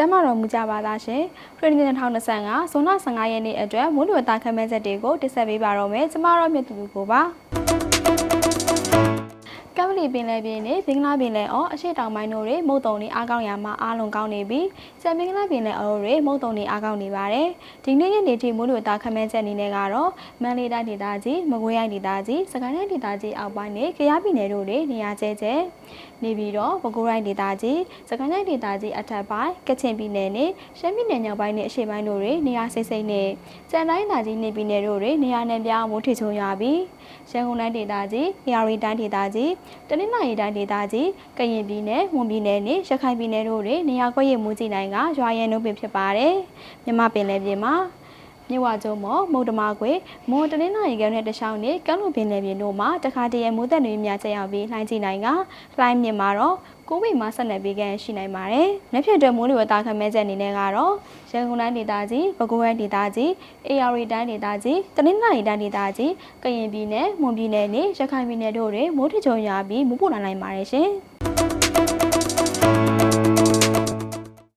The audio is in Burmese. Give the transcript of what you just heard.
ကျမ်းမာတော်မူကြပါသားရှင်ခရစ်နှစ်2025ဇွန်လ15ရက်နေ့အတွက်မိုးလေဝသခန့်မှန်းချက်တွေကိုတင်ဆက်ပေးပါတော့မယ်ကျမတို့မြတ်သူကိုပါ ကမ္ဘာလီပင်လယ်ပြင်နဲ့ဘင်္ဂလားပင်လယ်အော်အရှိတောင်ပိုင်းတို့တွေမုတ်တုံတွေအားကောင်းရာမှာအားလုံးကောင်းနေပြီးကျန်ဘင်္ဂလားပင်လယ်အော်တွေမုတ်တုံတွေအားကောင်းနေပါတယ်ဒီနေ့ရက်နေ့ထိမိုးလေဝသခန့်မှန်းချက်အနေနဲ့ကတော့မန္တလေးတိုင်းဒေသကြီးမကွေးတိုင်းဒေသကြီးစကိုင်းတိုင်းဒေသကြီးအောက်ပိုင်းနဲ့ကယားပြည်နယ်တို့တွေနေရာကျဲကျဲနေပြီးတော့ပဲခူးတိုင်းဒေသကြီးစကိုင်းတိုင်းဒေသကြီးအထက်ပိုင်းကချင်ပြည်နယ်နဲ့ရှမ်းပြည်နယ်မြောက်ပိုင်းနဲ့အရှေ့ပိုင်းတို့တွေနေရာစိတ်စိတ်နဲ့ကျန်တိုင်းဒေသကြီးနေပြည်နယ်တို့တွေနေရာနယ်ပြောင်းမိုးထချုံရွာပြီးရန်ကုန်တိုင်းဒေသကြီး၊ရရီတိုင်းဒေသကြီး၊တနင်္သာရီတိုင်းဒေသကြီး၊ကရင်ပြည်နယ်၊မွန်ပြည်နယ်နဲ့ရခိုင်ပြည်နယ်တို့တွေနေရာကွက်ရည်မူကြီးနိုင်ကရွာရန်နှုတ်ပင်ဖြစ်ပါတယ်။မြမပင်လယ်ပြင်မှာ မြဝကျုံမော်မုတ်တမကွေမွန်တနင်္လာရီကဲနဲ့တခြားနေကမ်းလွန်ပင်လယ်ပြင်တို့မှာတခါတည်းရမိုးသက်တွေများကျရောက်ပြီးလှိုင်းကြည့်နိုင်ကလှိုင်းမြင့်မှာတော့ကိုဝိမှာဆက်လက်ပေးကန်ရှိနိုင်ပါတယ်။လက်ဖြတ်တဲ့မိုးလေဝသခန့်မှန်းချက်အနေနဲ့ကတော့ရန်ကုန်တိုင်းဒေသကြီး၊ပဲခူးတိုင်းဒေသကြီး၊အေရရီတိုင်းဒေသကြီး၊တနင်္သာရီတိုင်းဒေသကြီး၊ကရင်ပြည်နယ်၊မွန်ပြည်နယ်နဲ့ရခိုင်ပြည်နယ်တို့တွင်မိုးထချုံရွာပြီးမိုးပိုလာနိုင်ပါတယ်ရှင်။